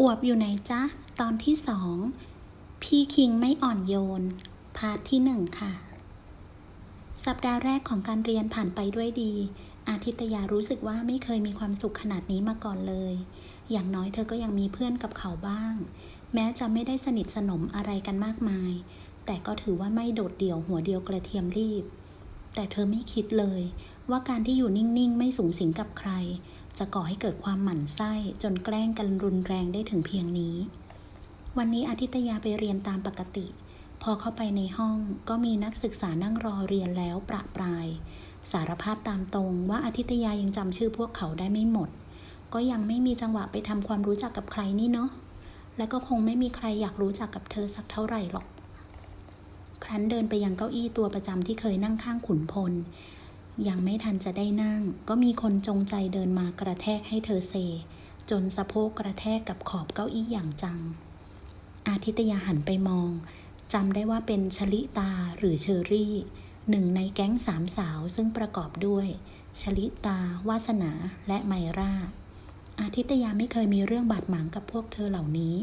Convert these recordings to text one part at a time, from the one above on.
อวบอยู่ไหนจ๊ะ ตอนที่สอง พี่คิงไม่อ่อนโยน พาร์ทที่หนึ่งค่ะ สัปดาห์แรกของการเรียนผ่านไปด้วยดี อาทิตยารู้สึกว่าไม่เคยมีความสุขขนาดนี้มาก่อนเลย อย่างน้อยเธอก็ยังมีเพื่อนกับเขาบ้าง แม้จะไม่ได้สนิทสนมอะไรกันมากมาย แต่ก็ถือว่าไม่โดดเดี่ยวหัวเดียวกระเทียมรีบ แต่เธอไม่คิดเลย ว่าการที่อยู่นิ่งๆ ไม่สูงสิงกับใคร จะก่อให้เกิดความหมั่นไส้จนแกล้งกันรุนแรงได้ถึงเพียงนี้ วันนี้อาทิตยาไปเรียนตามปกติ พอเข้าไปในห้องก็มีนักศึกษานั่งรอเรียนแล้วประปราย สารภาพตามตรงว่าอาทิตยายังจำชื่อพวกเขาได้ไม่หมด ก็ยังไม่มีจังหวะไปทำความรู้จักกับใครนี่เนาะและก็คงไม่มีใครอยากรู้จักกับเธอสักเท่าไหร่หรอก ครั้นเดินไปยังเก้าอี้ตัวประจำที่เคยนั่งข้างขุนพล ยังไม่ทันจะได้นั่ง ก็มีคนจงใจเดินมากระแทกให้เธอเซ จนสะโพกกระแทกกับขอบเก้าอี้อย่างจัง อาทิตยาหันไปมองจำได้ว่าเป็นชลิตาหรือเชอรี่ หนึ่งในแก๊งสามสาวซึ่งประกอบด้วย ชลิตา วาสนาและไมราอาทิตยาไม่เคยมีเรื่องบาดหมางกับพวกเธอเหล่านี้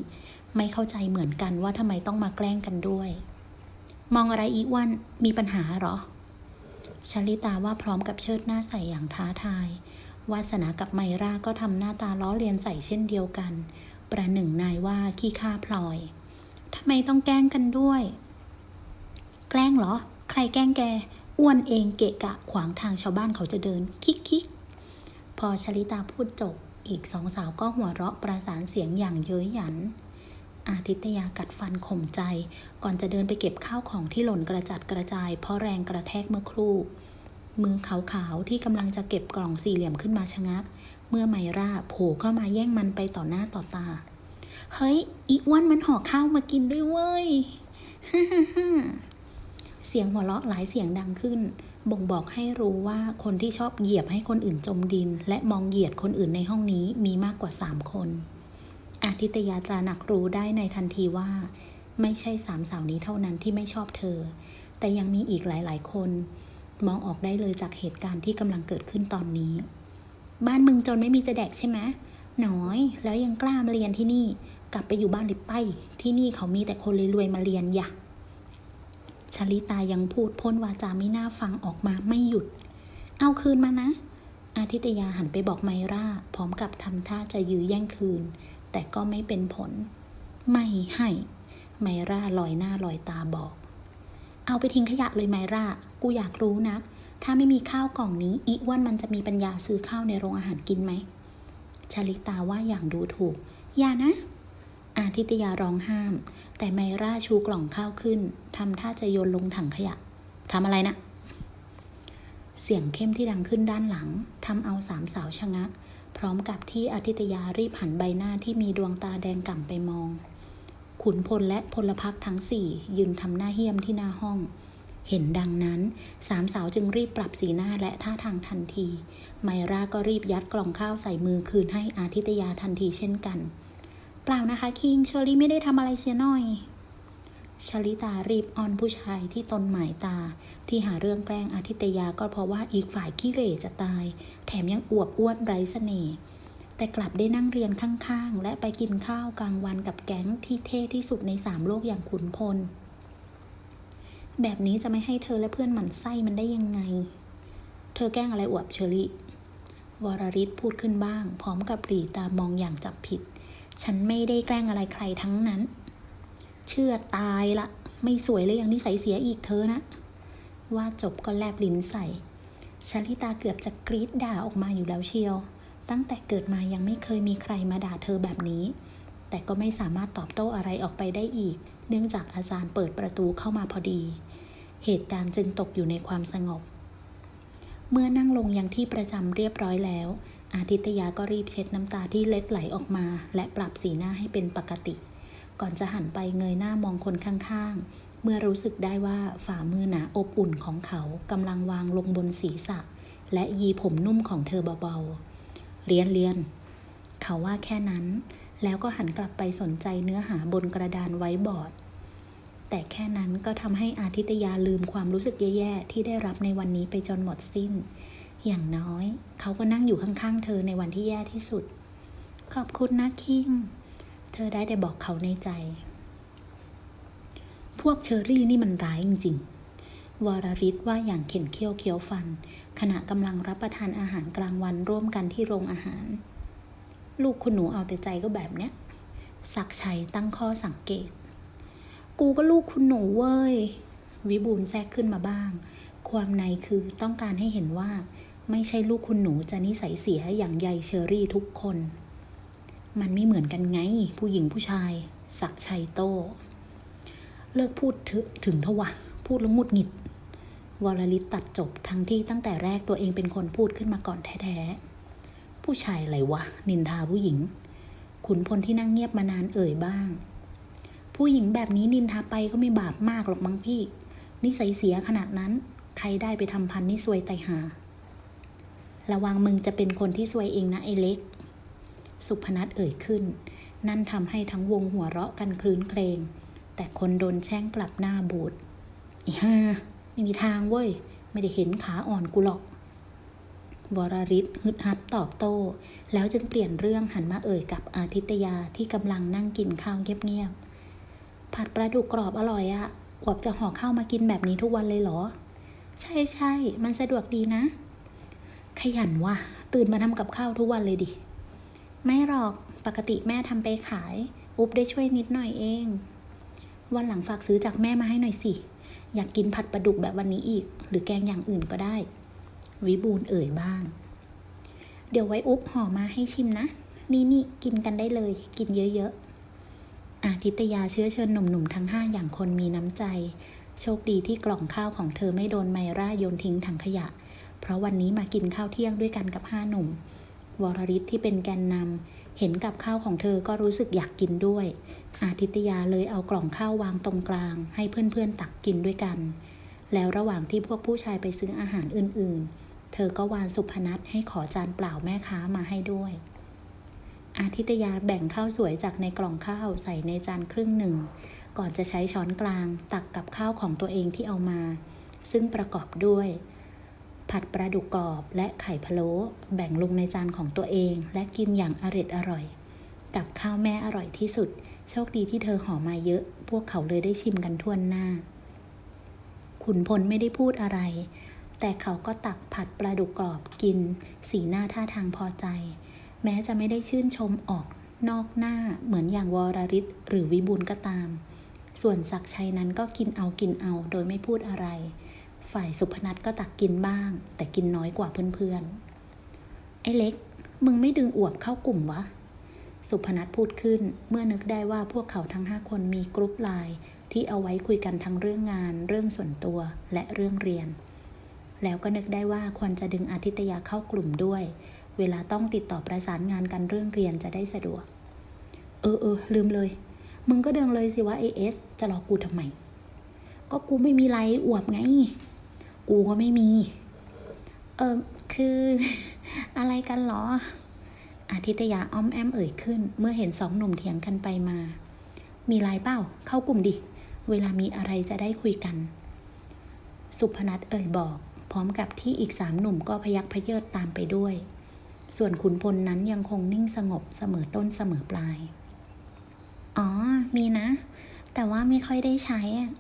ไม่เข้าใจเหมือนกันว่าทำไมต้องมาแกล้งกันด้วย มองอะไรอีวันมีปัญหาหรอ ชลิตาว่าพร้อมกับเชิดหน้าใส่อย่างท้าทาย วาสนากับไมราก็ทำหน้าตาล้อเลียนใส่เช่นเดียวกัน ประหนึ่งนายว่าขี้ข้าพลอยทำไมต้องแกล้งกันด้วย แกล้งเหรอ ใครแกล้งแก อ้วนเองเกะกะขวางทางชาวบ้านเขาจะเดิน คิกคิกพอชลิตาพูดจบ อีกสองสาวก็หัวเราะประสานเสียงอย่างเย้ยหยัน ทิตยากัดฟันข่มใจ ก่อนจะเดินไปเก็บข้าวของที่หล่นกระจัดกระจาย เพราะแรงกระแทกเมื่อครู่ มือขาวๆที่กำลังจะเก็บกล่องสี่เหลี่ยมขึ้นมาชะงัก เมื่อไมราโผล่เข้ามาแย่งมันไปต่อหน้าต่อตา เฮ้ย อีอ้วนมันห่อข้าวมากินด้วยเว้ยเสียงหัวเราะหลายเสียงดังขึ้น บ่งบอกให้รู้ว่าคนที่ชอบเหยียบให้คนอื่นจมดิน และมองเหยียดคนอื่นในห้องนี้มีมากกว่าสามคน อาทิตยาตราหนักรู้ได้ในทันทีว่า ไม่ใช่สามสาวนี้เท่านั้นที่ไม่ชอบเธอ แต่ยังมีอีกหลาย ๆ คน มองออกได้เลยจากเหตุการณ์ที่กำลังเกิดขึ้นตอนนี้ บ้านมึงจนไม่มีจะแดกใช่ไหมน้อย แล้วยังกล้ามาเรียนที่นี่ กลับไปอยู่บ้านหรือไป ที่นี่เขามีแต่คนรวยๆมาเรียนอย่าชลิตายังพูดพ้นวาจาไม่น่าฟังออกมาไม่หยุด เอาคืนมานะ อาทิตยาหันไปบอกไมราพร้อมกับทำท่าจะยื้อแย่งคืน แต่ก็ไม่เป็นผล ไม่ให้ ไมราลอยหน้าลอยตาบอก เอาไปทิ้งขยะเลยไมรากูอยากรู้นัก ถ้าไม่มีข้าวกล่องนี้อีอ้วนมันจะมีปัญญาซื้อข้าวในโรงอาหารกินไหม ชาลิตาว่าอย่างดูถูก อย่านะ อาทิตยาร้องห้าม แต่ไมราชูกล่องข้าวขึ้นทำท่าจะโยนลงถังขยะทำอะไรนะเสียงเข้มที่ดังขึ้นด้านหลังทำเอาสามสาวชะงัก ร้อมกับที่อาทิตยารีบหันใบหน้าที่มีดวงตาแดงก่ำไปมอง ขุนพลและพลพักทั้งสี่ยืนทำหน้าเหี้ยมที่หน้าห้อง เห็นดังนั้นสามสาวจึงรีบปรับสีหน้าและท่าทางทันที ไมราก็รีบยัดกล่องข้าวใส่มือคืนให้อาทิตยาทันทีเช่นกัน เปล่านะคะคิงเชอรี่ไม่ได้ทำอะไรเสียหน่อย ชลิตารีบอ้อนผู้ชายที่ตนหมายตา ที่หาเรื่องแกล้งอาทิตยาก็เพราะว่าอีกฝ่ายขี้เหร่จะตาย แถมยังอวบอ้วนไร้เสน่ห์แต่กลับได้นั่งเรียนข้างๆ และไปกินข้าวกลางวันกับแก๊งที่เท่ที่สุดในสามโลกอย่างขุนพล แบบนี้จะไม่ให้เธอและเพื่อนหมั่นไส้มันได้ยังไง เธอแกล้งอะไรอวบเชอรี่วรริศพูดขึ้นบ้าง พร้อมกับปรีตามองอย่างจับผิด ฉันไม่ได้แกล้งอะไรใครทั้งนั้น เชื่อตายละ ไม่สวยเลยยังนิสัยเสียอีกเธอนะ ว่าจบก็แลบลิ้นใส่ชลิตาเกือบจะกรีดด่าออกมาอยู่แล้วเชียว ตั้งแต่เกิดมายังไม่เคยมีใครมาด่าเธอแบบนี้ แต่ก็ไม่สามารถตอบโต้อะไรออกไปได้อีก เนื่องจากอาจารย์เปิดประตูเข้ามาพอดี เหตุการณ์จึงตกอยู่ในความสงบ เมื่อนั่งลงยังที่ประจำเรียบร้อยแล้ว อาทิตยาก็รีบเช็ดน้ำตาที่เล็ดไหลออกมา และปรับสีหน้าให้เป็นปกติ ก่อนจะหันไปเงยหน้ามองคนข้างๆ เมื่อรู้สึกได้ว่าฝ่ามือหนาอบอุ่นของเขากำลังวางลงบนศีรษะ และยีผมนุ่มของเธอเบาๆเรียนเรียน เขาว่าแค่นั้น แล้วก็หันกลับไปสนใจเนื้อหาบนกระดานไว้บอร์ด แต่แค่นั้นก็ทำให้อาทิตยาลืมความรู้สึกแย่ๆ ที่ได้รับในวันนี้ไปจนหมดสิ้น อย่างน้อย เขาก็นั่งอยู่ข้างๆ เธอในวันที่แย่ที่สุด ขอบคุณนะคิง เธอได้แต่บอกเขาในใจ พวกเชอรี่นี่มันร้ายจริงๆ วรริศว่าอย่างเข็นเคี้ยวเคี้ยวฟัน ขณะกำลังรับประทานอาหารกลางวันร่วมกันที่โรงอาหาร ลูกคุณหนูเอาแต่ใจก็แบบเนี้ยศักชัยตั้งข้อสังเกต กูก็ลูกคุณหนูเว้ย วิบูลแทรกขึ้นมาบ้าง ความในคือต้องการให้เห็นว่า ไม่ใช่ลูกคุณหนูจะนิสัยเสียอย่างใยเชอรี่ทุกคน มันไม่เหมือนกันไง ผู้หญิงผู้ชายศักชัยโต เลิกพูดถึถึงทวะพูดแล้วงุดหงิด วรลิตตัดจบทั้งที่ตั้งแต่แรกตัวเองเป็นคนพูดขึ้นมาก่อนแท้ๆ ผู้ชายอะไรวะ นินทาผู้หญิง ขุนพลที่นั่งเงียบมานานเอ่ยบ้าง ผู้หญิงแบบนี้นินทาไปก็ไม่บาปมากหรอกมั้งพี่ นิสัยเสียขนาดนั้น ใครได้ไปทำพันนี่ซวยไตหา ระวังมึงจะเป็นคนที่ซวยเองนะไอเล็ก สุพนัทเอ่ยขึ้น นั่นทำให้ทั้งวงหัวเราะกันคลื้นเครง แต่คนโดนแช่งกลับหน้าบูดอ้ห่าไม่มีทางเว้ย ไม่ได้เห็นขาอ่อนกูหรอกวรริศฮึดฮัดตอบโต้ แล้วจึงเปลี่ยนเรื่องหันมาเอ่ยกับอาทิตยาที่กำลังนั่งกินข้าวเงียบๆ ผัดปลาดุกกรอบอร่อยอะอวบจะห่อข้าวมากินแบบนี้ทุกวันเลยเหรอ ใช่ใช่ มันสะดวกดีนะ ขยันว่ะ ตื่นมาทำกับข้าวทุกวันเลยดิ ไม่หรอกปกติแม่ทำไปขาย อุ๊บได้ช่วยนิดหน่อยเอง วันหลังฝากซื้อจากแม่มาให้หน่อยสิ อยากกินผัดปลาดุกแบบวันนี้อีก หรือแกงอย่างอื่นก็ได้ วิบูลเอ่ยบ้าง เดี๋ยวไว้อุ๊บห่อมาให้ชิมนะ นี่นี่กินกันได้เลย กินเยอะๆอาทิตยาเชื้อเชิญหนุ่มๆทั้งห้าอย่างคนมีน้ำใจ โชคดีที่กล่องข้าวของเธอไม่โดนไมร่าโยนทิ้งถังขยะ เพราะวันนี้มากินข้าวเที่ยงด้วยกันกับห้าหนุ่ม วรริศที่เป็นแกนนำเห็นกับข้าวของเธอก็รู้สึกอยากกินด้วย อาทิตยาเลยเอากล่องข้าววางตรงกลาง ให้เพื่อนๆตักกินด้วยกัน แล้วระหว่างที่พวกผู้ชายไปซื้ออาหารอื่นๆ เธอก็วานสุพนัทให้ขอจานเปล่าแม่ค้ามาให้ด้วย อาทิตยาแบ่งข้าวสวยจากในกล่องข้าวใส่ในจานครึ่งหนึ่ง ก่อนจะใช้ช้อนกลาง ตักกับข้าวของตัวเองที่เอามา ซึ่งประกอบด้วย ผัดปลาดุกกรอบและไข่พะโล้แบ่งลงในจานของตัวเอง และกินอย่างอร็ดอร่อย กับข้าวแม่อร่อยที่สุด โชคดีที่เธอห่อมาเยอะ พวกเขาเลยได้ชิมกันทั่วหน้า ขุนพลไม่ได้พูดอะไร แต่เขาก็ตักผัดปลาดุกกรอบกิน สีหน้าท่าทางพอใจ แม้จะไม่ได้ชื่นชมออกนอกหน้าเหมือนอย่างวรริศหรือวิบูลก็ตาม ส่วนศักชัยนั้นก็กินเอากินเอาโดยไม่พูดอะไร ฝ่ายสุพนัทก็ตักกินบ้าง แต่กินน้อยกว่าเพื่อนๆ ไอ้เล็ก มึงไม่ดึงอวบเข้ากลุ่มวะ สุพนัทพูดขึ้นเมื่อนึกได้ว่าพวกเขาทั้งห้าคนมีกรุ๊ปไลน์ที่เอาไว้คุยกันทั้งเรื่องงาน เรื่องส่วนตัวและเรื่องเรียน แล้วก็นึกได้ว่าควรจะดึงอาทิตยาเข้ากลุ่มด้วย เวลาต้องติดต่อประสานงานกันเรื่องเรียนจะได้สะดวก เออเออลืมเลย มึงก็เดินเลยสิว่าเอเอสจะรอกูทำไม ก็กูไม่มีไรอวบไง กูก็ไม่มี เออคืออะไรกันเหรอ อาทิตยาอ้อมแอมเอ่ยขึ้น เมื่อเห็นสองหนุ่มเถียงกันไปมา มีไรเปล่าเข้ากลุ่มดิ เวลามีอะไรจะได้คุยกัน สุพนัทเอ่ยบอก พร้อมกับที่อีกสามหนุ่มก็พยักพเยิดตามไปด้วย ส่วนขุนพลนั้นยังคงนิ่งสงบเสมอต้นเสมอปลาย อ๋อ มีนะ แต่ว่าไม่ค่อยได้ใช้อะ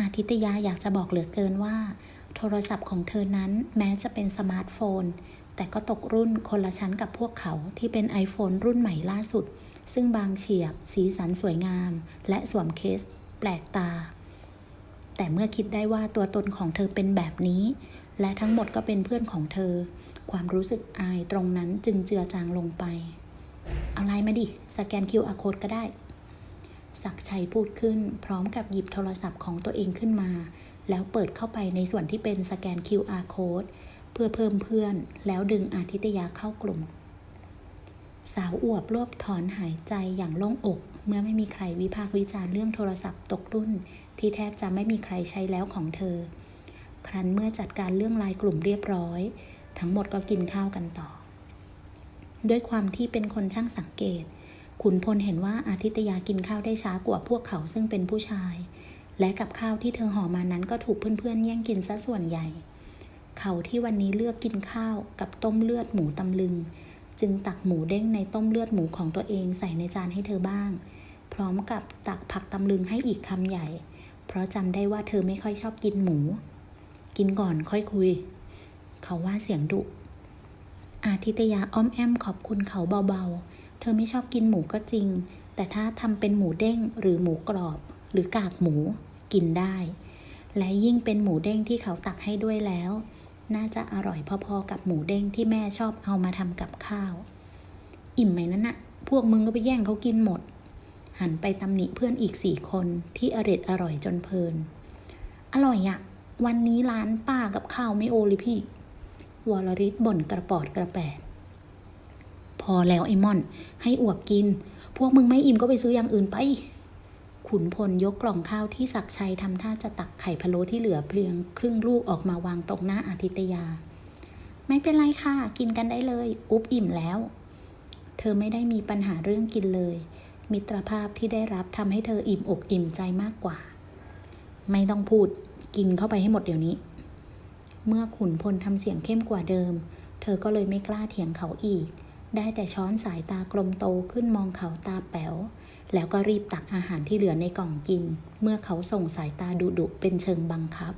อาทิตยาอยากจะบอกเหลือเกินว่า โทรศัพท์ของเธอนั้นแม้จะเป็นสมาร์ทโฟน แต่ก็ตกรุ่นคนละชั้นกับพวกเขาที่เป็น iPhone รุ่นใหม่ล่าสุด ซึ่งบางเฉียบ สีสันสวยงาม และสวมเคส แปลกตา แต่เมื่อคิดได้ว่าตัวตนของเธอเป็นแบบนี้ และทั้งหมดก็เป็นเพื่อนของเธอ ความรู้สึกอายตรงนั้นจึงเจือจางลงไป เอาไลน์มาดิ สแกน QR code ก็ได้ ศักชัยพูดขึ้น พร้อมกับหยิบโทรศัพท์ของตัวเองขึ้นมา แล้วเปิดเข้าไปในส่วนที่เป็นสแกน QR code เพื่อเพิ่มเพื่อน แล้วดึงอาทิตยาเข้ากลุ่ม สาวอวบรวบถอนหายใจอย่างโล่งอก เมื่อไม่มีใครวิพากษ์วิจารณ์เรื่องโทรศัพท์ตกรุ่น ที่แทบจะไม่มีใครใช้แล้วของเธอ ครั้นเมื่อจัดการเรื่องลายกลุ่มเรียบร้อย ทั้งหมดก็กินข้าวกันต่อ ด้วยความที่เป็นคนช่างสังเกต ขุนพลเห็นว่าอาทิตยากินข้าวได้ช้ากว่าพวกเขาซึ่งเป็นผู้ชาย และกับข้าวที่เธอห่อมานั้นก็ถูกเพื่อนๆ แย่งกินซะส่วนใหญ่ เขาที่วันนี้เลือกกินข้าวกับต้มเลือดหมูตำลึง จึงตักหมูเด้งในต้มเลือดหมูของตัวเองใส่ในจานให้เธอบ้าง พร้อมกับตักผักตำลึงให้อีกคำใหญ่ เพราะจำได้ว่าเธอไม่ค่อยชอบกินหมู กินก่อนค่อยคุย เขาว่าเสียงดุอาทิตยาอ้อมแอมขอบคุณเขาเบาๆ เธอไม่ชอบกินหมูก็จริง แต่ถ้าทำเป็นหมูเด้งหรือหมูกรอบ หรือกากหมูกินได้ และยิ่งเป็นหมูเด้งที่เขาตักให้ด้วยแล้ว น่าจะอร่อยพอๆกับหมูเด้งที่แม่ชอบเอามาทำกับข้าว อิ่มไหมนั่นน่ะพวกมึงก็ไปแย่งเขากินหมด หันไปตำหนิเพื่อนอีกสี่คนที่อร็ดอร่อยจนเพลิน อร่อยอะวันนี้ร้านป้ากับข้าวไม่โอเลยพี่วรริศบ่นกระปอดกระแปด อแล้วไอ้ม่อน ให้อวบกิน พวกมึงไม่อิ่มก็ไปซื้ออย่างอื่นไป ขุนพลยกกล่องข้าวที่ศักชัยทำท่าจะตักไข่พะโล้ที่เหลือเพียงครึ่งลูกออกมาวางตรงหน้าอาทิตยา ไม่เป็นไรค่ะ กินกันได้เลย อุ๊บอิ่มแล้ว เธอไม่ได้มีปัญหาเรื่องกินเลย มิตรภาพที่ได้รับทำให้เธออิ่มอกอิ่มใจมากกว่า ไม่ต้องพูด กินเข้าไปให้หมดเดี๋ยวนี้ เมื่อขุนพลทำเสียงเข้มกว่าเดิม เธอก็เลยไม่กล้าเถียงเขาอีก ได้แต่ช้อนสายตากลมโตขึ้นมองเขาตาแป๋ว แล้วก็รีบตักอาหารที่เหลือในกล่องกิน เมื่อเขาส่งสายตาดุดุเป็นเชิงบังคับ